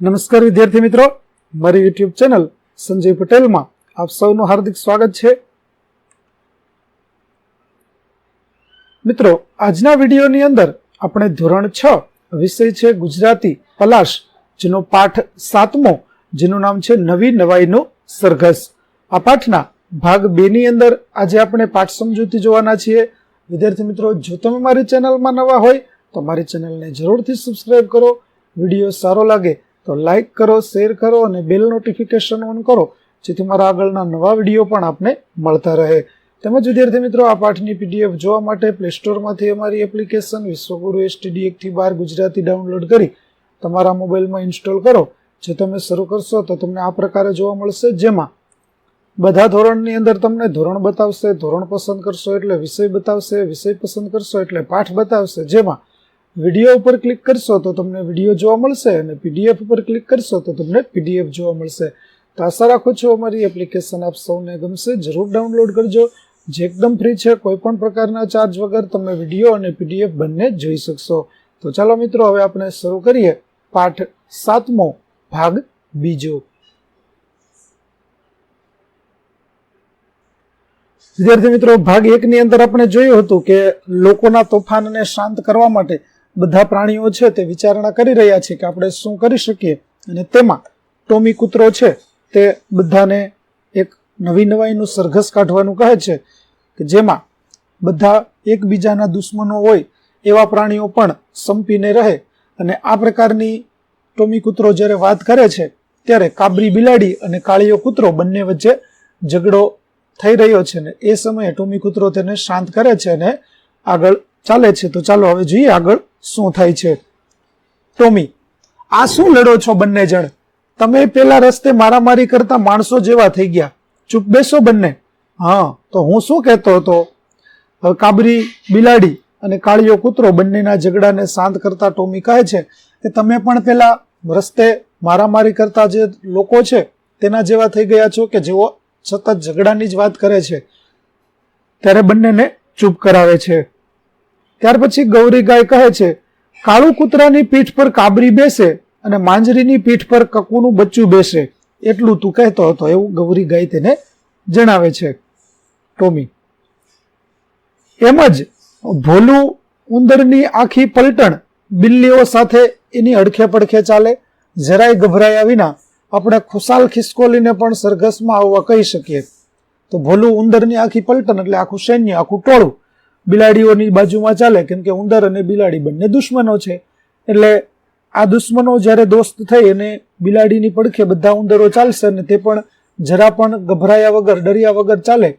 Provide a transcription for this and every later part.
નમસ્કાર વિદ્યાર્થી મિત્રો. મારી યુટ્યુબ ચેનલ સંજય પટેલમાં આપ સૌનું હાર્દિક સ્વાગત છે. મિત્રો, આજના વિડીયોની અંદર આપણે ધોરણ છ વિષય છે ગુજરાતી પલાશ, જેનો પાઠ સાતમો, જેનું નામ છે નવી નવાઈનું સરઘસ. આ પાઠના ભાગ બે ની અંદર આજે આપણે પાઠ સમજૂતી જોવાના છીએ. વિદ્યાર્થી મિત્રો, જો તમે મારી ચેનલમાં નવા હોય તો મારી ચેનલને જરૂરથી સબસ્ક્રાઈબ કરો. વીડિયો સારો લાગે તો લાઈક કરો શેર કરો અને બેલ નોટિફિકેશન ઓન કરો, જેથી મારા આગળના નવા વીડિયો પણ આપને મળતા રહે. તેમજ વિદ્યાર્થી મિત્રો, આ પાઠની પીડીએફ જોવા માટે પ્લે સ્ટોરમાંથી અમારી એપ્લિકેશન વિશ્વગુરુ એસટીડી એકથી બાર ગુજરાતી ડાઉનલોડ કરી તમારા મોબાઈલમાં ઇન્સ્ટોલ કરો. જે તમે શરૂ કરશો તો તમને આ પ્રકારે જોવા મળશે, જેમાં બધા ધોરણની અંદર તમને ધોરણ બતાવશે, ધોરણ પસંદ કરશો એટલે વિષય બતાવશે, વિષય પસંદ કરશો એટલે પાઠ બતાવશે, જેમાં વીડિયો ઉપર ક્લિક કરશો તો તમને વીડિયો જોવા મળશે અને પીડીએફ ઉપર ક્લિક કરશો તો તમને પીડીએફ જોવા મળશે. તો આશા રાખું છું અમારી એપ્લિકેશન આપ સૌને ગમશે. જરૂર ડાઉનલોડ કરજો. જે એકદમ ફ્રી છે, કોઈ પણ પ્રકારના ચાર્જ વગર તમે વીડિયો અને પીડીએફ બંને જોઈ શકશો. તો ચાલો મિત્રો, હવે આપણે શરૂ કરીએ. પાઠ સાતમો ભાગ બીજો. વિદ્યાર્થી મિત્રો, ભાગ એકની અંદર આપણે જોયું હતું કે લોકોના તોફાનને શાંત કરવા માટે બધા પ્રાણીઓ છે તે વિચારણા કરી રહ્યા છે કે આપણે શું કરી શકીએ. અને તેમાં ટોમી કૂતરો છે તે બધાને એક નવી નવાઈનું સરઘસ કાઢવાનું કહે છે કે જેમાં બધા એકબીજાના દુશ્મનો હોય એવા પ્રાણીઓ પણ સંપીને રહે. અને આ પ્રકારની ટોમી કૂતરો જ્યારે વાત કરે છે ત્યારે કાબરી બિલાડી અને કાળીયો કૂતરો બંને વચ્ચે ઝઘડો થઈ રહ્યો છે ને એ સમયે ટોમી કૂતરો તેને શાંત કરે છે અને આગળ ચાલે છે. તો ચાલો હવે જોઈએ આગળ શું થાય છે? ટોમી, આ શું લડો છો બંને જણ? તમે પેલા રસ્તે મારામારી કરતા માણસો જેવા થઈ ગયા. ચૂપ બેસો બંને. હા, તો હું શું કહેતો હતો? કાબરી, બિલાડી અને કાળીયો કૂતરો બંનેના ઝઘડાને શાંત કરતા ટોમી કહે છે કે તમે પણ પેલા રસ્તે મારામારી કરતા જે લોકો છે, તેના જેવા થઈ ગયા છો કે જેઓ સતત ઝઘડાની જ વાત કરે છે, ત્યારે બંનેને ચૂપ કરાવે છે. ત્યાર પછી ગૌરી ગાય કહે છે, કાળુ કૂતરાની પીઠ પર કાબરી બેસે અને માંજરીની પીઠ પર કકુનું બચ્ચું બેસે. એટલું તું કહેતો હતો, એવું ગૌરી ગાય તેને જણાવે છે. ટોમી, એમ જ ભોલું ઉંદરની આખી પલટણ બિલ્લીઓ સાથે એની અડખે પડખે ચાલે. જરાય ગભરાયા વિના આપણે ખુશાલ ખિસકોલીને પણ સરઘસમાં આવવા કહી શકીએ. તો ભોલું ઉંદરની આખી પલટણ એટલે આખું સૈન્ય, આખું ટોળું બિલાડીઓની બાજુમાં ચાલે, કેમ કે ઉંદર અને બિલાડી બંને દુશ્મનો છે. એટલે આ દુશ્મનો જ્યારે દોસ્ત થઈ અને બિલાડીની પડખે બધા ઉંદરો ચાલશે અને તે પણ જરા પણ ગભરાયા વગર, ડર્યા વગર ચાલે.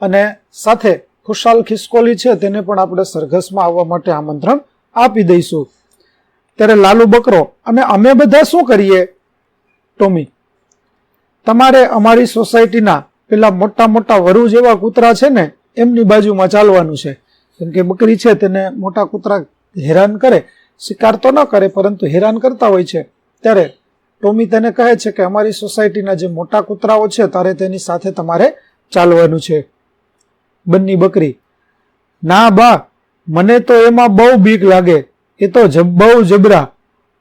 અને સાથે ખુશાલ ખિસકોલી છે, તેને પણ આપણે સરઘસમાં આવવા માટે આમંત્રણ આપી દઈશું. ત્યારે લાલુ બકરો અને અમે બધા શું કરીએ? ટોમી, તમારે અમારી સોસાયટીના પેલા મોટા મોટા વરુ જેવા કૂતરા છે ને એમની બાજુમાં ચાલવાનું છે. કેમ કે બકરી છે તેને મોટા કૂતરા હેરાન કરે, શિકાર તો ન કરે, પરંતુ હેરાન કરતા હોય છે. ત્યારે ટોમી તેને કહે છે કે અમારી સોસાયટીના જે મોટા કૂતરાઓ છે, તારે તેની સાથે તમારે ચાલવાનું છે. બંની બકરી, ના બા, મને તો એમાં બહુ બીક લાગે. એ તો બહુ જબરા.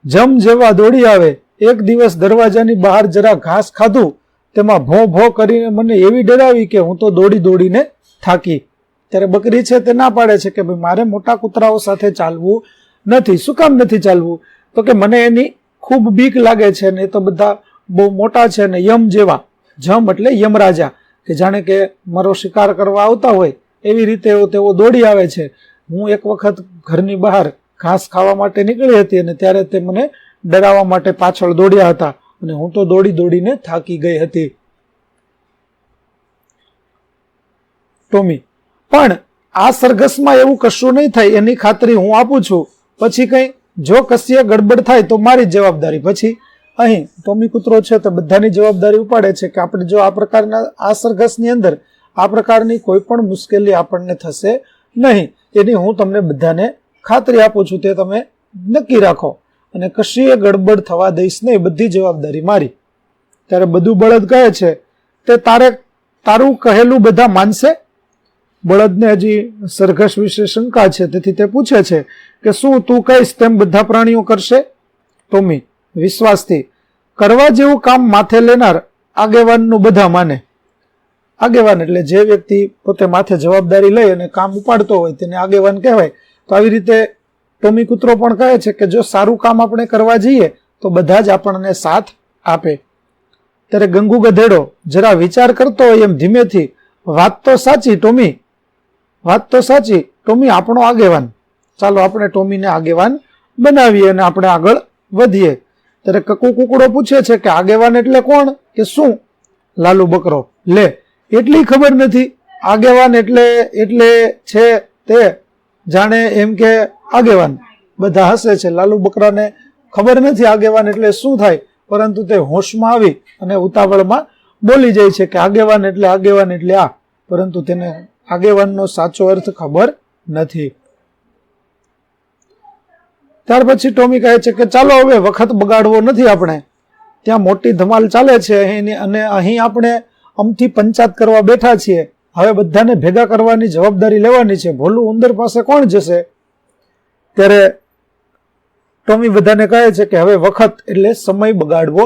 જમ જેવા દોડી આવે. એક દિવસ દરવાજાની બહાર જરા ઘાસ ખાધું. તેમાં ભો ભો કરીને મને એવી ડરાવી કે હું તો દોડી દોડીને થાકી. ત્યારે બકરી છે તે ના પાડે છે કે ભાઈ મારે મોટા કૂતરાઓ સાથે ચાલવું નથી. શું કામ નથી ચાલવું? તો કે મને એની ખૂબ બીક લાગે છે ને એ તો બધા બહુ મોટા છે ને યમ જેવા. જમ એટલે યમરાજા. કે જાણે કે મારો શિકાર કરવા આવતા હોય, એવી રીતે તેઓ દોડી આવે છે. હું એક વખત ઘરની બહાર ઘાસ ખાવા માટે નીકળી હતી અને ત્યારે તે મને ડરાવવા માટે પાછળ દોડ્યા હતા. અને હું તો દોડી દોડીને થાકી ગઈ હતી. ટોમી પણ આ સરઘસમાં એવું કશું નહીં થાય, એની ખાતરી હું આપું છું. પછી કંઈ જો કશીએ ગડબડ થાય તો મારી જવાબદારી. પછી અહીં ટોમી કૂતરો છે તો બધાની જવાબદારી ઉપાડે છે કે આપણે જો આ પ્રકારના, આ સરઘસની અંદર આ પ્રકારની કોઈ પણ મુશ્કેલી આપણને થશે નહીં. એની હું તમને બધાને ખાતરી આપું છું, તે તમે નક્કી રાખો. અને કશીએ ગડબડ થવા દઈશ નહીં, બધી જવાબદારી મારી. ત્યારે બધું બળદ કહે છે, તે તારે, તારું કહેલું બધા માનશે? બળદને હજી સરઘસ વિશે શંકા છે. તેથી તે પૂછે છે કે શું તું કહીશ તેમ બધા પ્રાણીઓ કરશે? ટોમી, વિશ્વાસથી, કરવા જેવું કામ માથે લેનાર આગેવાનનું બધા માને. આગેવાન એટલે જે વ્યક્તિ પોતે માથે જવાબદારી લઈ અને કામ ઉપાડતો હોય તેને આગેવાન કહેવાય. તો આવી રીતે ટોમી કૂતરો પણ કહે છે કે જો સારું કામ આપણે કરવા જઈએ, તો બધા જ આપણને સાથ આપે. ત્યારે ગંગુ ગધેડો જરા વિચાર કરતો હોય એમ ધીમેથી, વાત તો સાચી ટોમી વાત તો સાચી, ટોમી આપણો આગેવાન. ચાલો આપણે ટોમીને આગેવાન બનાવીએ અને આપણે આગળ વધીએ. ત્યારે કકુ કુકડો પૂછે છે કે આગેવાન એટલે કોણ? કે શું? લાલુ બકરો, લે, એટલી ખબર નથી. આગેવાન એટલે એટલે છે તે. જાણે એમ કે આગેવાન. બધા હસે છે. લાલુ બકરાને ખબર નથી આગેવાન એટલે શું થાય. પરંતુ તે હોશમાં આવી અને ઉતાવળમાં બોલી જાય છે કે આગેવાન એટલે આગેવાન એટલે આ. પરંતુ તેને આગેવાનનો સાચો અર્થ ખબર નથી. ત્યાર પછી ટોમી કહે છે કે ચાલો હવે વખત બગાડવો નથી આપણે. ત્યાં મોટી ધમાલ ચાલે છે અહીંની અને અહીં આપણે અમથી પંચાત કરવા બેઠા છીએ. હવે બધાને ભેગા કરવાની જવાબદારી લેવાની છે. ભોલું ઉંદર પાસે કોણ જશે? ત્યારે ટોમી બધાને કહે છે કે હવે વખત એટલે સમય બગાડવો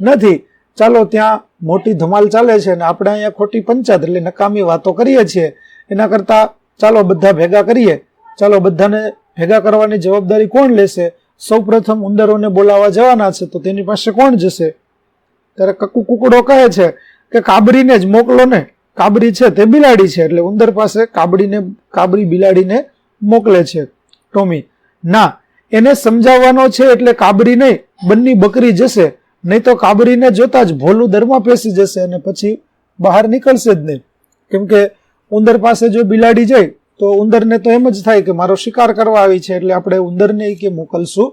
નથી. ચાલો ત્યાં મોટી ધમાલ ચાલે છે અને આપણે અહીંયા ખોટી પંચાત એટલે નકામી વાતો કરીએ છીએ, એના કરતાં ચાલો બધા ભેગા કરીએ. ચાલો બધાને ભેગા કરવાની જવાબદારી કોણ લેશે? સૌ પ્રથમ ઉંદરોને બોલાવવા જવાના છે, તો તેની પાસે કોણ જશે? ત્યારે કકુ કુકડો કહે છે કે કાબરીને જ મોકલો ને. કાબરી છે તે બિલાડી છે, એટલે ઉંદર પાસે કાબડીને કાબરી બિલાડીને મોકલે છે. ટોમી, ના, એને સમજાવવાનો છે એટલે કાબરી નહીં, બંની બકરી જશે. નહીં તો કાબરીને જોતા જ ભોલું દરમાં પેસી જશે અને પછી બહાર નીકળશે જ નહીં. કેમ કે ઉંદર પાસે જો બિલાડી જાય, તો ઉંદરને તો એમ જ થાય કે મારો શિકાર કરવા આવી છે, એટલે આપણે ઉંદરને કે મોકલશું.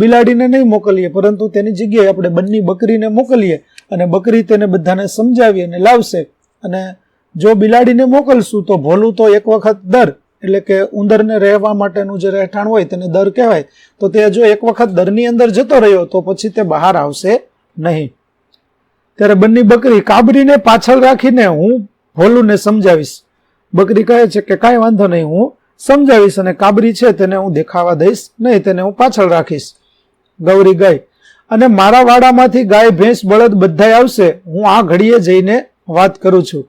બિલાડીને નહીં મોકલીએ, પરંતુ તેની જગ્યાએ આપણે બંની બકરીને મોકલીએ અને બકરી તેને બધાને સમજાવી અને લાવશે. અને જો બિલાડીને મોકલશું, તો ભોલું તો એક વખત દર એટલે કે ઉંદરને રહેવા માટેનું જે રહેઠાણ હોય તેને દર કહેવાય. તો તે જો એક વખત દરની અંદર જતો રહ્યો, તો પછી તે બહાર આવશે નહીં. ત્યારે બંને બકરી કાબરીને પાછળ રાખીને હું ભોલુને સમજાવીશ. બકરી કહે છે કે કાંઈ વાંધો નહીં, હું સમજાવીશ અને કાબરી છે તેને હું દેખાવા દઈશ નહીં, તેને હું પાછળ રાખીશ. ગૌરી ગાય અને મારા વાડામાંથી ગાય, ભેંસ, બળદ બધાય આવશે. હું આ ઘડીએ જઈને વાત કરું છું.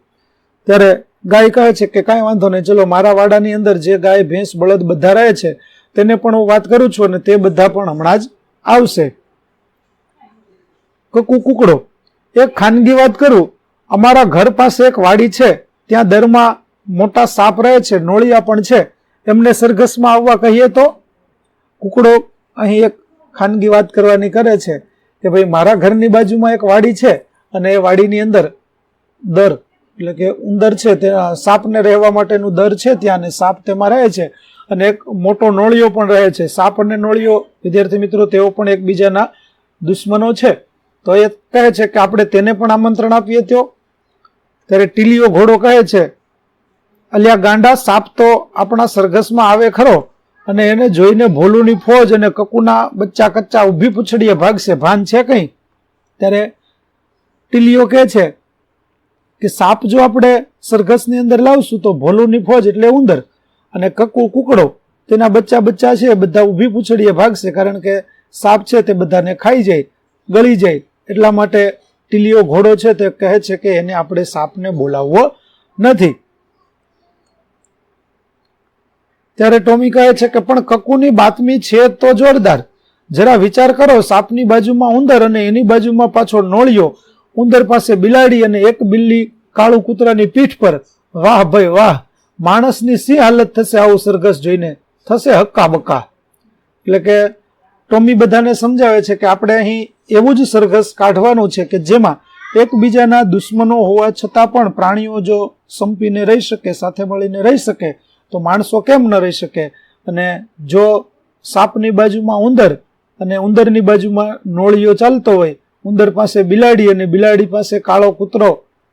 ત્યારે ગાય કહે છે કે કાંઈ વાંધો નહીં, ચલો મારા વાડાની અંદર જે ગાય, ભેંસ, બળદ બધા રહે છે, તેને પણ હું વાત કરું છું અને તે બધા પણ હમણાં જ આવશે. કકુ કુકડો, એક ખાનગી વાત કરું, અમારા ઘર પાસે એક વાડી છે, ત્યાં દરમાં મોટા સાપ રહે છે, નોળિયા પણ છે, એમને સરઘસમાં આવવા કહીએ તો? કુકડો અહીં એક ખાનગી વાત કરવાની કરે છે કે ભાઈ મારા ઘરની બાજુમાં એક વાડી છે અને એ વાડીની અંદર દર એટલે કે ઉંદર છે તે સાપને રહેવા માટેનું દર છે ત્યાં સાપ તેમાં રહે છે. અને એક મોટો નોળિયો પણ રહે છે. સાપ અને નોળિયો, વિદ્યાર્થી મિત્રો, તેઓ પણ એકબીજાના દુશ્મનો છે. તો એ કહે છે કે આપણે તેને પણ આમંત્રણ આપીએ તો ત્યારે ટીલીઓ ઘોડો કહે છે, અલ્યા ગાંડા, સાપ તો આપણા સરઘસમાં આવે ખરો. અને એને જોઈને ભોલુની ફોજ અને કકુના બચ્ચા કચ્ચા ઊભી પૂછડીએ ભાગશે. ભાન છે કંઈ? ત્યારે ટીલીઓ કહે છે કે સાપ જો આપણે સરઘસની અંદર લાવશું તો ભોલુની ફોજ એટલે ઉંદર. અને કક્કુ કુકડો, તેના બચ્ચા બચ્ચા છે, બધા ઊભી પૂછડીએ ભાગશે કારણ કે સાપ છે તે બધાને ખાઈ જાય, ગળી જાય. એટલા માટે ટીલીઓ ઘોડો છે તે કહે છે કે એને આપણે સાપને બોલાવવો નથી. ત્યારે ટોમી કહે છે કે પણ કક્કુની બાતમી છે તો જોરદાર. જરા વિચાર કરો, સાપની બાજુમાં ઉંદર અને એની બાજુમાં પાછો નોળિયો. ઉંદર પાસે બિલાડી અને એક બિલ્લી કાળું કૂતરાની પીઠ પર, વાહ ભાઈ, વાહ, માણસની સી હાલત થશે આવું સરઘસ જોઈને? થશે હક્કા બક્કા. એટલે કે ટોમી બધાને સમજાવે છે કે આપણે અહીં એવું જ સરઘસ કાઢવાનું છે કે જેમાં એકબીજાના દુશ્મનો હોવા છતાં પણ પ્રાણીઓ જો સંપીને રહી શકે, સાથે મળીને રહી શકે, તો માણસો કેમ ન રહી શકે? અને જો સાપની બાજુમાં ઉંદર અને ઉંદરની બાજુમાં નોળિયો ચાલતો હોય ઉંદર પાસે બિલાડી અને બિલાડી પાસે કાળો કૂતરો.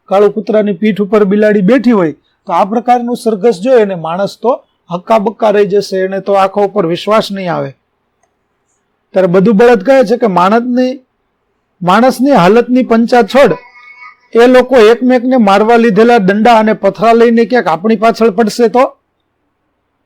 કાળો કૂતરાની પીઠ ઉપર બિલાડી બેઠી હોય તો આ પ્રકારનું સરઘસ જોઈએ અને માણસ તો હક્કા બક્કા રહી જશે, એને તો આંખો ઉપર વિશ્વાસ નહીં આવે. ત્યારે બધું બળદ કહે છે કે માણસની માણસની હાલતની પંચા છોડ એ લોકો એકમેકને મારવા લીધેલા દંડા અને પથરા લઈને ક્યાંક આપણી પાછળ પડશે તો?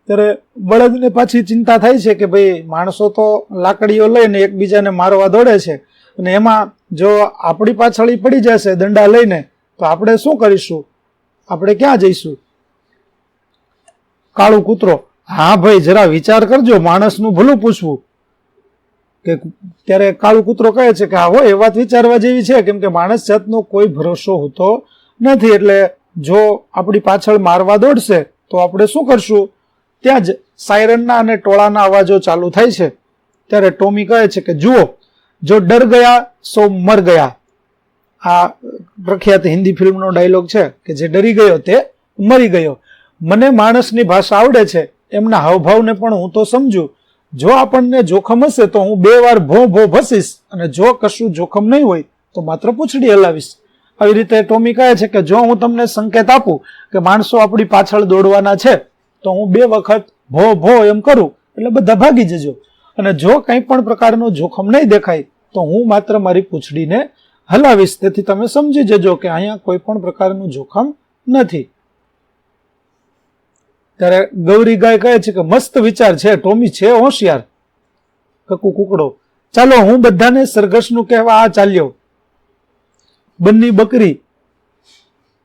ત્યારે બળદને પાછી ચિંતા થાય છે કે ભાઈ માણસો તો લાકડીઓ લઈને એકબીજાને મારવા દોડે છે. અને એમાં જો આપણી પાછળ પડી જશે દંડા લઈને, તો આપણે શું કરીશું? આપણે ક્યાં જઈશું? કાળું કૂતરો. હા ભાઈ, જરા વિચાર કરજો, માણસનું ભલું પૂછવું. કે ત્યારે કાળું કૂતરો કહે છે કે હા હોય એ વાત વિચારવા જેવી છે. કેમ કે માણસ જાતનો કોઈ ભરોસો હોતો નથી. એટલે જો આપણી પાછળ મારવા દોડશે, તો આપણે શું કરશું? ત્યાં જ સાયરનના અને ટોળાના અવાજો ચાલુ થાય છે. ત્યારે ટોમી કહે છે કે, જુઓ જો ડર ગયા, સો મર ગયા. આ પ્રખ્યાત હિન્દી ફિલ્મનો ડાયલોગ છે કે જે ડરી ગયો તે મરી ગયો. મને માણસની ભાષા આવડે છે, એમના હાવભાવને પણ હું તો સમજુ. જો આપણને જોખમ હશે તો હું બે વાર ભો ભો ભસીશ અને જો કશું જોખમ નહીં હોય તો માત્ર પૂંછડી હલાવીશ. આવી રીતે ટોમી કહે છે કે જો હું તમને સંકેત આપું કે માણસો આપણી પાછળ દોડવાના છે, તો હું બે વખત ભો ભો એમ કરું. એટલે બધા ભાગી જજો. અને જો કંઈ પણ પ્રકારનું જોખમ નહીં દેખાય, તો હું માત્ર મારી પૂંછડીને હલાવીશ. તેથી તમે સમજી જજો કે અહીંયા કોઈ પણ પ્રકારનું જોખમ નથી. ત્યારે ગૌરી ગાય કહે છે કે મસ્ત વિચાર છે, ટોમી છે હોશિયાર. કકુ કુકડો, ચાલો હું બધાને સરઘસનું કહેવા આ ચાલ્યો. બંની બકરી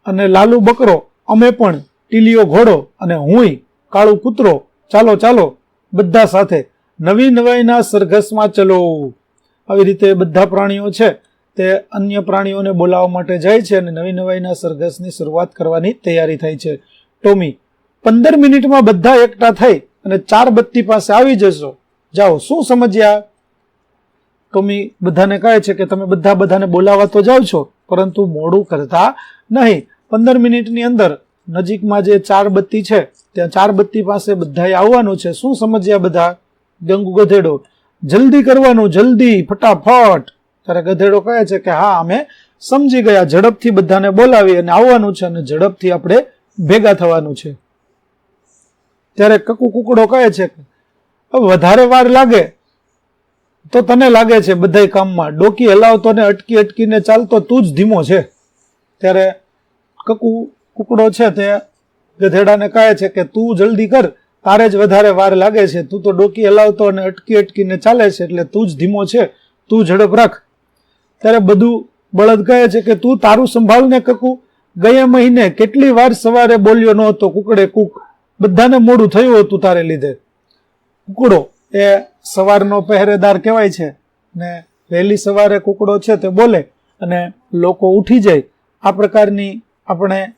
અને લાલુ બકરો, અમે પણ ટીલીઓ ઘોડો અને હુંય કાળું કૂતરો. ચાલો ચાલો, બધા સાથે નવી નવાઈના સરઘસમાં ચલો. આવી રીતે બધા પ્રાણીઓ છે તે અન્ય પ્રાણીઓને બોલાવવા માટે જાય છે અને નવી નવાઈના સરઘસની શરૂઆત કરવાની તૈયારી થાય છે. ટોમી, પંદર મિનિટમાં બધા એકઠા થઈ અને ચાર બત્તી પાસે આવી જશો. જાઓ, શું સમજ્યા? ટોમી બધાને કહે છે કે તમે બધા બધાને બોલાવવા તો જાઓ છો, પરંતુ મોડું કરતા નહીં. પંદર મિનિટની અંદર નજીકમાં જે ચાર બત્તી છે, ત્યાં ચાર બત્તી પાસે બધાએ આવવાનું છે. શું સમજ્યા બધા? ગંગુ ગધેડો. જલ્દી કરવાનું, જલ્દી, ફટાફટ. ત્યારે ગધેડો કહે છે કે હા, અમે સમજી ગયા, ઝડપથી બધાને બોલાવી અને આવવાનું છે અને ઝડપથી આપણે ભેગા થવાનું છે. ત્યારે કકુ કુકડો કહે છે વધારે વાર લાગે તો તને લાગે છે બધાય કામમાં. ડોકી હલાવતો ને અટકી અટકીને ચાલતો તું જ ધીમો છે. ત્યારે કકુ કુકડો છે તે ગધેડાને કહે છે કે, તું જલ્દી કર તારે જ વધારે વાર લાગે છે. તું તો ડોકી હલાવતો અને અટકી અટકીને ચાલે છે, એટલે તું જ ધીમો છે. તું ઝડપ રાખ. ત્યારે બધું બળદ કહે છે કે તું તારું સંભાળને કકુ. ગયા મહિને કેટલી વાર સવારે બોલ્યો ન હતો, કુકડે કુક. બધાને મોડું થયું હતું તારે લીધે. કુકડો એ સવારનો પહેરેદાર કહેવાય છે. ને વહેલી સવારે કુકડો છે તે બોલે અને લોકો ઉઠી જાય. આ પ્રકારની આપણે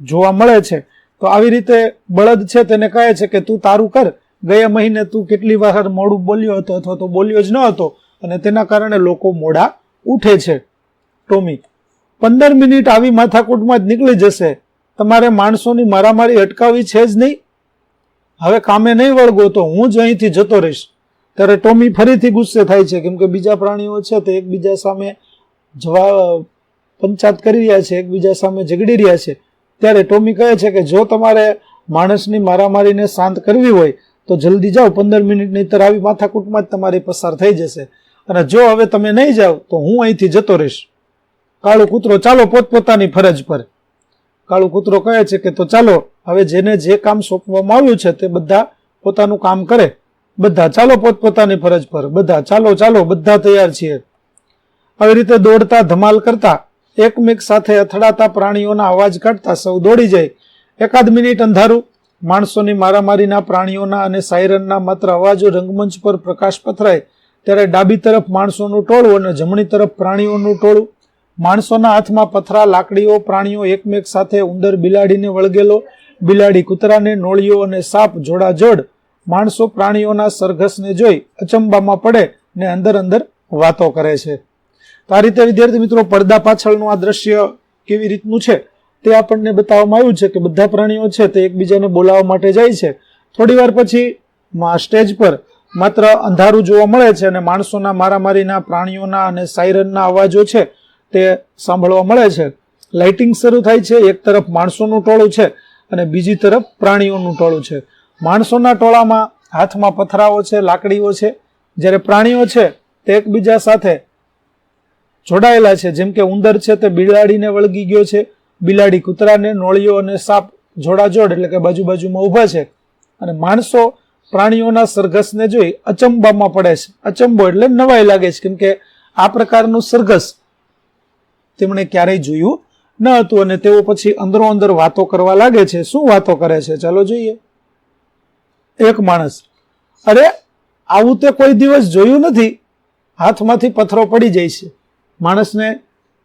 જોવા મળે છે. તો આવી રીતે બળદ છે તેને કહે છે કે તું તારું કર. ગયા મહિને તું કેટલી વાર મોડું બોલ્યો હતો અથવા તો બોલ્યો જ ન હતો અને તેના કારણે લોકો મોડા ઉઠે છે. ટોમી, પંદર મિનિટ આવી માથાકૂટમાં જ નીકળી જશે. તમારે માણસોની મારામારી અટકાવી છે જ નહીં. હવે કામે નહીં વળગો તો હું જ અહીંથી જતો રહીશ. ત્યારે ટોમી ફરીથી ગુસ્સે થાય છે કેમ કે બીજા પ્રાણીઓ છે તે એકબીજા સામે જવા પંચાત કરી રહ્યા છે, એકબીજા સામે ઝઘડી રહ્યા છે. ત્યારે ટોમી કહે છે કે જો તમારે માણસની મારામારીને શાંત કરવી હોય, તો જલ્દી જાઓ, પંદર મિનિટ નહીતર આવી માથાકૂટમાં જ તમારી પસાર થઈ જશે. અને જો હવે તમે નહીં જાઓ, તો હું અહીંથી જતો રહીશ. કાળો કૂતરો, ચાલો પોતપોતાની ફરજ પર. કાળો કૂતરો કહે છે કે તો ચાલો, હવે જેને જે કામ સોંપવામાં આવ્યું છે તે બધા પોતાનું કામ કરે. બધા, ચાલો પોતપોતાની ફરજ પર. બધા, ચાલો ચાલો, બધા તૈયાર છીએ. આવી રીતે દોડતા, ધમાલ કરતા એકમેક સાથે અથડાતા પ્રાણીઓના અવાજ કાઢતા સૌ દોડી જાય. એકાદ મિનિટ અંધારું. માણસોની મારામારીના પ્રાણીઓના અને સાયરનના માત્ર અવાજો રંગમંચ પર પ્રકાશ પથરાય. ત્યારે ડાબી તરફ માણસોનું ટોળું અને જમણી તરફ પ્રાણીઓનું ટોળું. માણસોના હાથમાં પથરા, લાકડીઓ, પ્રાણીઓ એકમેક સાથે ઉંદર બિલાડીને વળગેલો. બિલાડી કૂતરાને નોળીઓ અને સાપ જોડાજોડ. માણસો પ્રાણીઓના સરઘસને જોઈ અચંબામાં પડે ને અંદર અંદર વાતો કરે છે. તો આ રીતે વિદ્યાર્થી મિત્રો પડદા પાછળનું આ દ્રશ્ય કેવી રીતનું છે તે આપણને બતાવવામાં આવ્યું છે કે બધા પ્રાણીઓ છે તે એકબીજાને બોલાવવા માટે જાય છે. થોડી વાર પછી સ્ટેજ પર માત્ર અંધારું જોવા મળે છે અને માણસોના મારામારીના, પ્રાણીઓના અને સાયરનના અવાજો છે તે સાંભળવા મળે છે. લાઇટિંગ શરૂ થાય છે, એક તરફ માણસોનું ટોળું છે અને બીજી તરફ પ્રાણીઓનું ટોળું છે. માણસોના ટોળામાં હાથમાં પથરાઓ છે, લાકડીઓ છે. જ્યારે પ્રાણીઓ છે તે એકબીજા સાથે જોડાયેલા છે. જેમ કે ઉંદર છે તે બિલાડીને વળગી ગયો છે. બિલાડી કૂતરાને, નોળીઓ અને સાપ જોડાજોડ એટલે કે બાજુ બાજુમાં ઊભા છે. અને માણસો પ્રાણીઓના સરઘસને જોઈ અચંબામાં પડે છે. અચંબો એટલે નવાઈ લાગે છે. કેમ કે આ પ્રકારનું સરઘસ તેમણે ક્યારેય જોયું ન હતું અને તેઓ પછી અંદરો અંદર વાતો કરવા લાગે છે. શું વાતો કરે છે? ચાલો જોઈએ. એક માણસ, અરે, આવું તે કોઈ દિવસ જોયું નથી? હાથમાંથી પથ્થરો પડી જાય છે. માણસને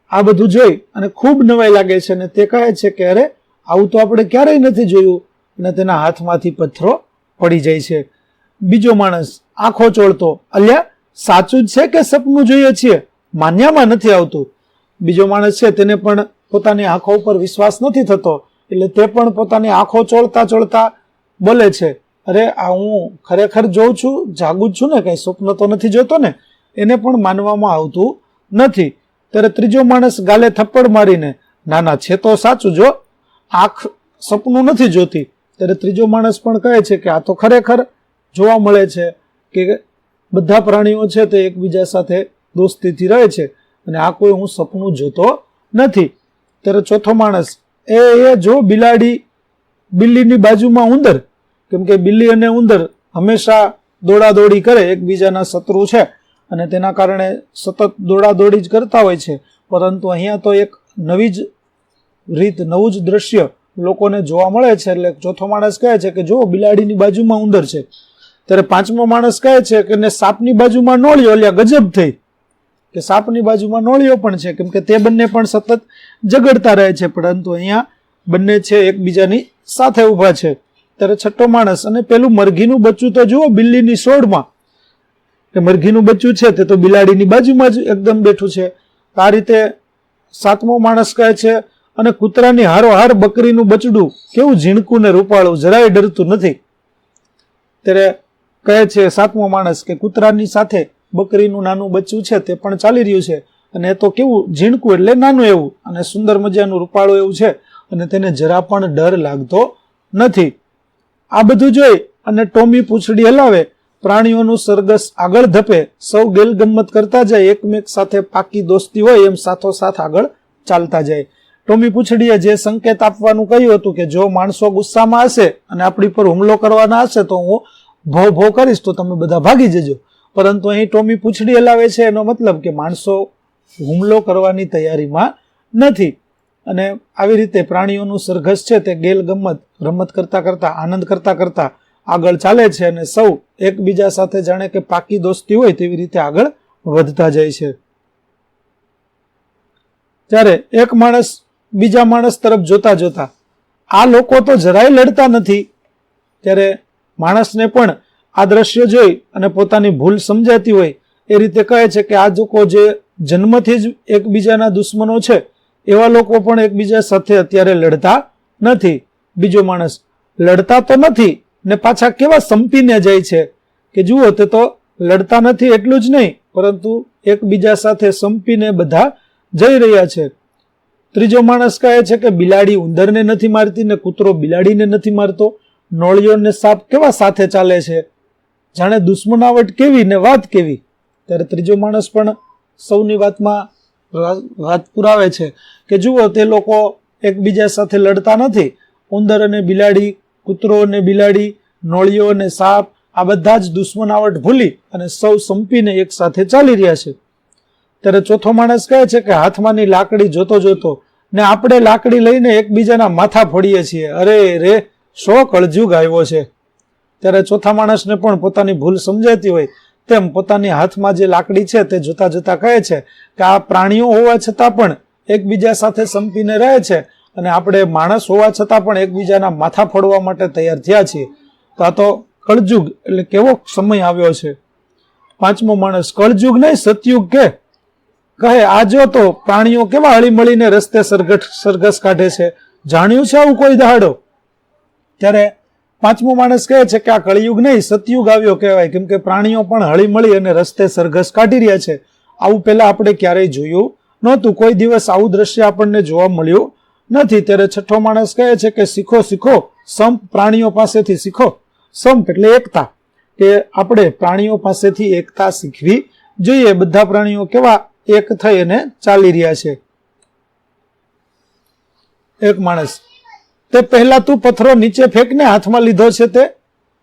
આ બધું જોઈ અને ખૂબ નવાઈ લાગે છે અને તે કહે છે કે, અરે, આવું તો આપણે ક્યારેય નથી જોયું. અને તેના હાથમાંથી પથ્થરો પડી જાય છે. બીજો માણસ આંખો ચોળતો, અલ્યા, સાચું જ છે કે સપનું જોઈએ છીએ? માન્યામાં નથી આવતું. બીજો માણસ છે, તેને પણ પોતાની આંખો ઉપર વિશ્વાસ નથી થતો, એટલે તે પણ પોતાની આંખો ચોળતા ચોળતા બોલે છે, અરે, આ હું ખરેખર જોઉં છું, જાગું છું ને, કઈ સ્વપ્ન તો નથી જોતો ને? એને પણ માનવામાં આવતું નથી. ત્યારે ત્રીજો માણસ ગાલે થપ્પડ મારીને ના ના છે તો સાચું જો, આંખ સપનું નથી જોતી. ત્યારે ત્રીજો માણસ પણ કહે છે કે, આ તો ખરેખર જોવા મળે છે કે બધા પ્રાણીઓ છે તે એકબીજા સાથે દોસ્તીથી રહે છે અને આ કોઈ હું સપનું જોતો નથી. ત્યારે ચોથો માણસ, એ એ, જો, બિલાડી બિલ્લીની બાજુમાં ઉંદર. કેમ કે બિલ્લી અને ઉંદર હંમેશા દોડાદોડી કરે, એકબીજાના શત્રુ છે. અને તેના કારણે સતત દોડાદોડી જ કરતા હોય છે. પરંતુ અહીંયા તો એક નવી જ રીત, નવું જ દ્રશ્ય લોકોને જોવા મળે છે. એટલે ચોથો માણસ કહે છે કે, જો બિલાડીની બાજુમાં ઉંદર છે. ત્યારે પાંચમો માણસ કહે છે કે, ને સાપની બાજુમાં નોળિયો. એટલે ગજબ થઈ. કે સાપની બાજુમાં નોળિયો પણ છે. કેમ કે તે બંને પણ સતત ઝઘડતા રહે છે. પરંતુ અહીંયા બંને છે એકબીજાની સાથે ઊભા છે. ત્યારે છઠ્ઠો માણસ, અને પેલું મરઘીનું બચ્ચું તો જુઓ, બિલ્લીની સોડમાં કે મરઘીનું બચ્ચું છે તે તો બિલાડીની બાજુમાં જ એકદમ બેઠું છે. આ રીતે સાતમો માણસ કહે છે, અને કૂતરાની હારોહાર બકરીનું બચડું કેવું ઝીણકું ને રૂપાળું, જરાય ડરતું નથી. ત્યારે કહે છે સાતમો માણસ કે કૂતરાની સાથે બકરીનું નાનું બચ્ચું છે તે પણ ચાલી રહ્યું છે. અને એ તો કેવું ઝીણકું એટલે નાનું એવું, અને સુંદર મજાનું રૂપાળું એવું છે, અને તેને જરા પણ ડર લાગતો નથી. આ બધું જોઈ અને ટોમી પૂંછડી હલાવે પ્રાણીઓનું સરગસ આગળ ધપે, સૌ ગેલગમ્મત કરતા જાય, એકમેક સાથે પાકી દોસ્તી હોય એમ સાથોસાથ આગળ ચાલતા જાય. ટોમી પૂછડીએ જે સંકેત આપવાનું કહ્યું હતું કે જો માણસો ગુસ્સામાં હશે અને આપણી પર હુમલો કરવાના હશે તો હું ભો ભો કરીશ, તો તમે બધા ભાગી જજો. પરંતુ અહીં ટોમી પૂછડી હલાવે છે એનો મતલબ કે માણસો હુમલો કરવાની તૈયારીમાં નથી. અને આવી રીતે પ્રાણીઓનું સરઘસ છે તે ગેલ ગમત રમત કરતા કરતા, આનંદ કરતા કરતા આગળ ચાલે છે અને સૌ એકબીજા સાથે જાણે કે પાકી દોસ્તી હોય તેવી રીતે આગળ વધતા જાય છે. ત્યારે એક માણસ બીજા માણસ તરફ જોતા જોતા આ લોકો તો જરાય લડતા નથી, ત્યારે માણસને પણ આ દ્રશ્ય જોઈ અને પોતાની ભૂલ સમજાતી હોય એ રીતે કહે છે કે આ લોકો જે જન્મથી જ એકબીજાના દુશ્મનો છે, એવા લોકો પણ એકબીજા સાથે અત્યારે લડતા નથી. બીજો માણસ લડતા તો નથી ને પાછા કેવા સંપીને જાય છે? કે જુઓ, તે તો લડતા નથી એટલું જ નહીં, પરંતુ એકબીજા સાથે સંપીને બધા જઈ રહ્યા છે. ત્રીજો માણસ કહે છે કે બિલાડી ઉંદરને નથી મારતી ને કૂતરો બિલાડીને નથી મારતો. નોળિયો ને સાપ કેવા સાથે ચાલે છે? જાણે દુશ્મનાવટ કેવી ને વાત કેવી? ત્યારે ત્રીજો માણસ પણ સૌની વાતમાં વાત પુરાવે છે કે જુઓ, તે લોકો એકબીજા સાથે લડતા નથી. ઉંદર અને બિલાડી કૂતરો અને બિલાડી નોળિયો અને સાપ, આ બધા જ દુશ્મનાવટ ભૂલી અને સૌ સંપીને એક સાથે ચાલી રહ્યા છે. ત્યારે ચોથો માણસ કહે છે કે હાથમાંની લાકડી જોતો જોતો ને આપણે લાકડી લઈને એકબીજાના માથા ફોડીએ છીએ. અરે રે, શો કળજુગ આવ્યો છે? ત્યારે ચોથા માણસને પણ પોતાની ભૂલ સમજાતી હોય. તેમ પોતાની હાથમાં જે લાકડી છે તે જોતા જોતા કહે છે કે આ પ્રાણીઓ હોવા છતાં પણ એકબીજા સાથે સંપીને રહે છે અને આપણે માણસ હોવા છતાં પણ એકબીજાના માથા ફોડવા માટે તૈયાર થયા છીએ. તો આ તો કળજુગ, એટલે કેવો સમય આવ્યો છે? પાંચમો માણસ, કળજુગ નહીં, સતયુગ કે? કહે, આ જો તો પ્રાણીઓ કેવા હળી મળીને રસ્તે સરગઠ સરઘસ કાઢે છે? જાણ્યું છે આવું કોઈ દહાડો ત્યારે પાંચમો માણસ કહે છે કે આ કળિયુગ નહીં, સતયુગ આવ્યો કહેવાય. કેમ કે પ્રાણીઓ પણ હળી મળી અને રસ્તે સરઘસ કાઢી રહ્યા છે. આવું પહેલા આપણે ક્યારેય જોયું નહોતું. કોઈ દિવસ આવું દ્રશ્ય આપણને જોવા મળ્યું નથી. ત્યારે છઠ્ઠો માણસ કહે છે કે શીખો શીખો. સંપ પ્રાણીઓ પાસેથી શીખો. સંપ એટલે એકતા. કે આપણે પ્રાણીઓ પાસેથી એકતા શીખવી જોઈએ. બધા પ્રાણીઓ કેવા એક થઈ અને ચાલી રહ્યા છે. એક માણસ, તે પહેલા તું પથ્થરો નીચે ફેંકને હાથમાં લીધો છે તે?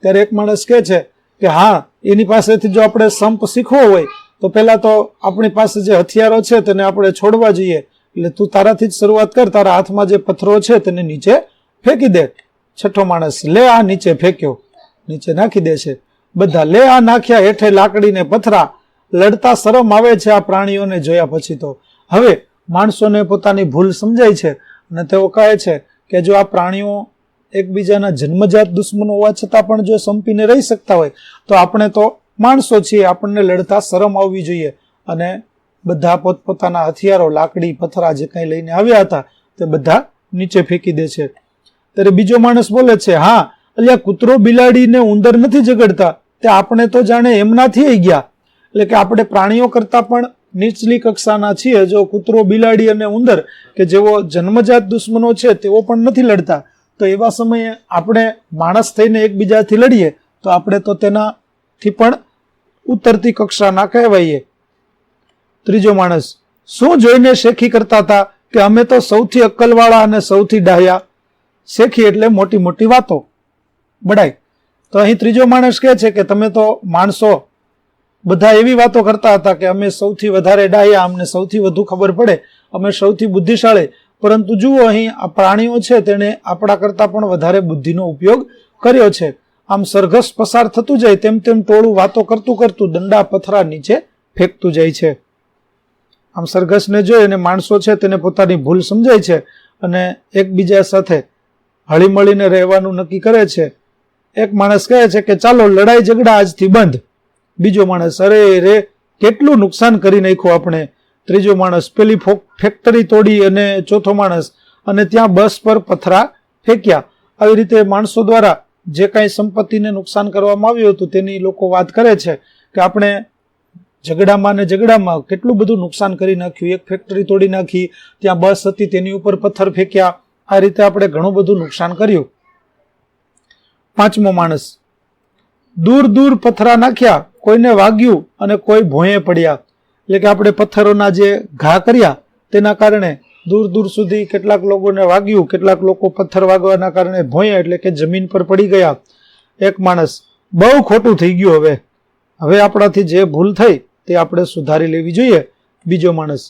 ત્યારે એક માણસ કહે છે કે, હા, એની પાસેથી જો આપણે સંપ શીખવો હોય, તો પહેલા તો આપણી પાસે જે હથિયારો છે તેને આપણે છોડવા જોઈએ. એટલે તું તારાથી જ શરૂઆત કર, તારા હાથમાં જે પથરો છે તેને નીચે ફેંકી દે. છઠ્ઠો માણસ, લે આ નીચે ફેંક્યો. નીચે નાખી દે છે બધા, લે આ નાખ્યા હેઠે લાકડીને પથરા. લડતા શરમ આવે છે આ પ્રાણીઓને જોયા પછી તો. હવે માણસોને પોતાની ભૂલ સમજાય છે અને તેઓ કહે છે કે જો આ પ્રાણીઓ એકબીજાના જન્મજાત દુશ્મનો હોવા છતાં પણ જો સંપીને રહી શકતા હોય, તો આપણે તો માણસો છીએ, આપણને લડતા શરમ આવવી જોઈએ. અને બધા પોતપોતાના હથિયારો, લાકડી, પથરા જે કંઈ લઈને આવ્યા હતા, તે બધા નીચે ફેંકી દે છે. ત્યારે બીજો માણસ બોલે છે, હા, અલ્યા કૂતરો બિલાડીને ઉંદર નથી ઝઘડતા, તે આપણે તો જાણે એમનાથી આવી ગયા. એટલે કે આપણે પ્રાણીઓ કરતા પણ નીચલી કક્ષાના છીએ, જો કૂતરો, બિલાડી અને ઉંદર, કે જેઓ જન્મજાત દુશ્મનો છે, તેઓ પણ નથી લડતા, તો એવા સમયે આપણે માણસ થઈને એકબીજાથી લડીએ, તો આપણે તો તેનાથી પણ ઉતરતી કક્ષાના કહેવાઈએ. ત્રીજો માણસ, શું જોઈને શેખી કરતા હતા કે અમે તો સૌથી અક્કલવાળા અને સૌથી ડાહ્યા? શેખી એટલે મોટી મોટી વાતો. બડાય તો અહીં ત્રીજો માણસ કહે છે કે, તમે તો માણસો. બધા એવી વાતો કરતા હતા કે અમે સૌથી વધારે ડાહ્યા, અમને સૌથી વધુ ખબર પડે, અમે સૌથી બુદ્ધિશાળી. પરંતુ જુઓ અહીં આ પ્રાણીઓ છે, તેણે આપણા કરતાં પણ વધારે બુદ્ધિનો ઉપયોગ કર્યો છે. આમ સરઘસ પસાર થતું જાય, તેમ તેમ ટોળું વાતો કરતું કરતું દંડા પથરા નીચે ફેંકતું જાય છે. આમ સરઘસને જોઈ અને માણસો છે તેને પોતાની ભૂલ સમજાય છે અને એકબીજા સાથે હળીમળીને રહેવાનું નક્કી કરે છે. એક માણસ કહે છે કે, ચાલો, લડાઈ ઝઘડા આજથી બંધ. બીજો માણસ, અરે રે, કેટલું નુકસાન કરી નાખ્યું આપણે. ત્રીજો માણસ, પેલી ફેક્ટરી તોડી અને ચોથો માણસ, અને ત્યાં બસ પર પથરા ફેંક્યા. આવી રીતે માણસો દ્વારા જે કાંઈ સંપત્તિને નુકસાન કરવામાં આવ્યું હતું તેની લોકો વાત કરે છે કે, આપણે ઝઘડામાં ને ઝઘડામાં કેટલું બધું નુકસાન કરી નાખ્યું, એક ફેક્ટરી તોડી નાખી, ત્યાં બસ હતી, તેની ઉપર પથ્થર ફેંક્યા. આ રીતે આપણે ઘણું બધું નુકસાન કર્યું. પાંચમો માણસ, દૂર દૂર પથરા નાખ્યા, કોઈને વાગ્યું અને કોઈ ભોંયે પડ્યા. એટલે કે આપણે પથ્થરોના જે ઘા કર્યા, તેના કારણે દૂર દૂર સુધી કેટલાક લોકોને વાગ્યું, કેટલાક લોકો પથ્થર વાગવાના કારણે ભોંયા, એટલે કે જમીન પર પડી ગયા. એક માણસ બહુ ખોટું થઈ ગયું હવે. હવે આપણાથી જે ભૂલ થઈ તે આપણે સુધારી લેવી જોઈએ બીજો માણસ.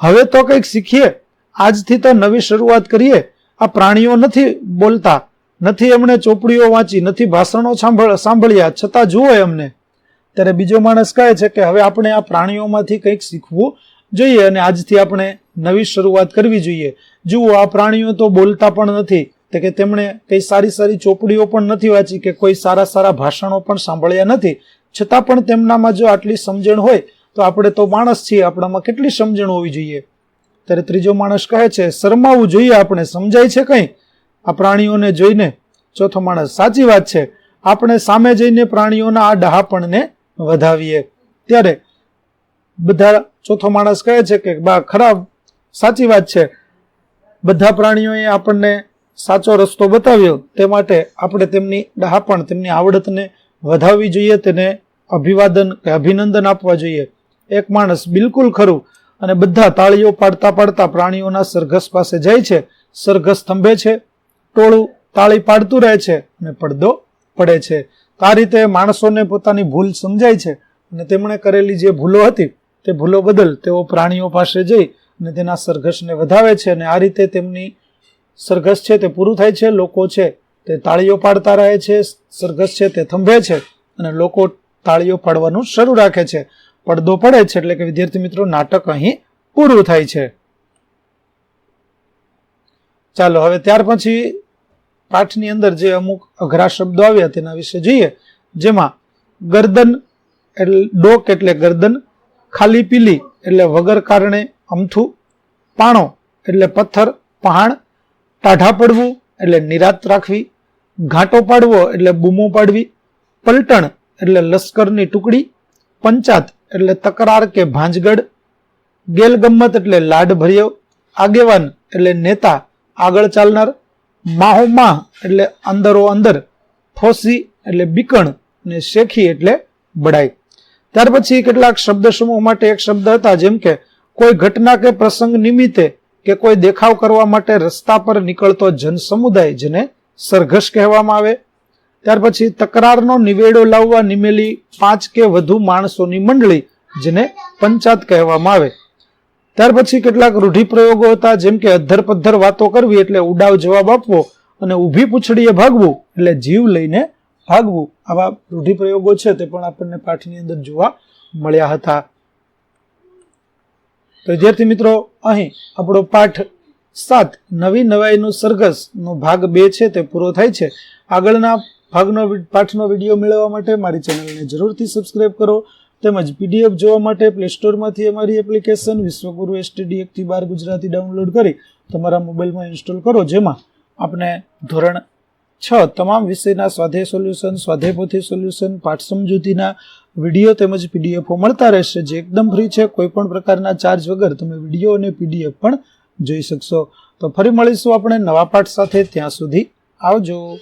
હવે તો કંઈક શીખીએ. આજથી તો નવી શરૂઆત કરીએ. આ પ્રાણીઓ નથી બોલતા, નથી એમણે ચોપડીઓ વાંચી, નથી ભાષણો સાંભળ, સાંભળ્યા, છતાં જુઓ એમને. ત્યારે બીજો માણસ કહે છે કે હવે આપણે આ પ્રાણીઓમાંથી કંઈક શીખવું જોઈએ અને આજથી આપણે નવી શરૂઆત કરવી જોઈએ. જુઓ, આ પ્રાણીઓ તો બોલતા પણ નથી. તે કે તેમણે કંઈ સારી સારી ચોપડીઓ પણ નથી વાંચી કે કોઈ સારા સારા ભાષણો પણ સાંભળ્યા નથી. છતાં પણ તેમનામાં જો આટલી સમજણ હોય, તો આપણે તો માણસ છીએ, આપણામાં કેટલી સમજણ હોવી જોઈએ? ત્યારે ત્રીજો માણસ કહે છે, શરમાવું જોઈએ આપણે, સમજાય છે કંઈ? આ પ્રાણીઓને જોઈને ચોથો માણસ, સાચી વાત છે, આપણે સામે જઈને પ્રાણીઓના આ ડહાપણને વધાવીએ. ત્યારે બધા ચોથો માણસ કહે છે કે, બા, ખરાબ, સાચી વાત છે. બધા પ્રાણીઓએ આપણને સાચો રસ્તો બતાવ્યો, તે માટે આપણે તેમની ડહાપણ, તેમની આવડતને વધાવવી જોઈએ, તેને અભિવાદન કે અભિનંદન આપવા જોઈએ. એક માણસ બિલકુલ ખરું અને બધા તાળીઓ પાડતા પાડતા પ્રાણીઓના સરઘસ પાસે જાય છે, સરઘસ થંભે છે, ટોળું તાળી પાડતું રહે છે અને પડદો પડે છે. તો આ રીતે માણસોને પોતાની ભૂલ સમજાય છે અને તેમણે કરેલી જે ભૂલો હતી, તે ભૂલો બદલ તેઓ પ્રાણીઓ પાસે જઈ અને તેના સરઘસને વધાવે છે અને આ રીતે તેમની સરઘસ છે તે પૂરું થાય છે, લોકો છે તે તાળીઓ પાડતા રહે છે, સરઘસ છે, તે થંભે છે અને લોકો તાળીઓ પાડવાનું શરૂ રાખે છે. પડદો પડે છે એટલે કે વિદ્યાર્થી મિત્રો, નાટક અહીં પૂરું થાય છે. ચાલો, હવે ત્યાર પછી પાઠની અંદર જે અમુક અઘરા શબ્દો આવ્યા તેના વિશે જોઈએ, જેમાં ગરદન એટલે ડોક એટલે ગરદન, ખાલી પીલી એટલે વગર કારણે અમથું, પાણો એટલે પથ્થર, પહાણ, ટાઢા પડવું એટલે નિરાત રાખવી ઘાંટો પાડવો એટલે બૂમો પાડવી, પલટણ એટલે લશ્કરની ટુકડી, પંચાત એટલે તકરાર કે ભાંજગઢ, ગેલગમ્મત એટલે લાડ ભર્યો આગેવાન એટલે નેતા, આગળ ચાલનાર માહોમા એટલે અંદરો અંદર, ફોસી એટલે બીકણ અને શેખી એટલે બડાઈ. ત્યાર પછી કેટલાક શબ્દ સમૂહ માટે એક શબ્દ હતા જેમ કે, કોઈ ઘટના કે પ્રસંગ નિમિત્તે કે કોઈ દેખાવ કરવા માટે રસ્તા પર નીકળતો જનસમુદાય જેને સરઘસ કહેવામાં આવે. ત્યાર પછી તકરારનો નિવેડો લાવવા નિમેલી પાંચ કે વધુ માણસોની મંડળી, જેને પંચાયત કહેવામાં આવે. ત્યાર પછી કેટલાક રૂઢિપ્રયોગો હતા, જેમ કે અધ્ધર પદ્ધર વાતો કરવી એટલે ઉડાવ જવાબ આપવો અને ઊભી પૂંછડીએ ભાગવું એટલે જીવ લઈને ભાગવું. આવા રૂઢિપ્રયોગો છે તે પણ આપણને પાઠની અંદર જોવા મળ્યા હતા. તો વિદ્યાર્થી મિત્રો, અહીં આપણો પાઠ સાત નવી નવાઈનું સરઘસનો ભાગ બે છે તે પૂરો થાય છે. આગળના ભાગનો પાઠનો વીડિયો મેળવવા માટે મારી ચેનલને જરૂરથી સબસ્ક્રાઇબ કરો. તેમજ પીડીએફ જોવા માટે પ્લે સ્ટોરમાંથી અમારી એપ્લિકેશન વિશ્વગુરુ એસટીડી એકથી બાર ગુજરાતી ડાઉનલોડ કરી તમારા મોબાઈલમાં ઇન્સ્ટોલ કરો. જેમાં આપણે ધોરણ છ તમામ વિષયના સ્વાધ્યાય સોલ્યુશન, સ્વાધ્યાય પોથી સોલ્યુશન, પાઠ સમજૂતીના વીડિયો તેમજ પીડીએફો મળતા રહેશે. જે એકદમ ફ્રી છે. કોઈ પણ પ્રકારના ચાર્જ વગર તમે વીડિયો અને પીડીએફ પણ જોઈ શકશો. તો ફરી મળીશું આપણે નવા પાઠ સાથે. ત્યાં સુધી આવજો.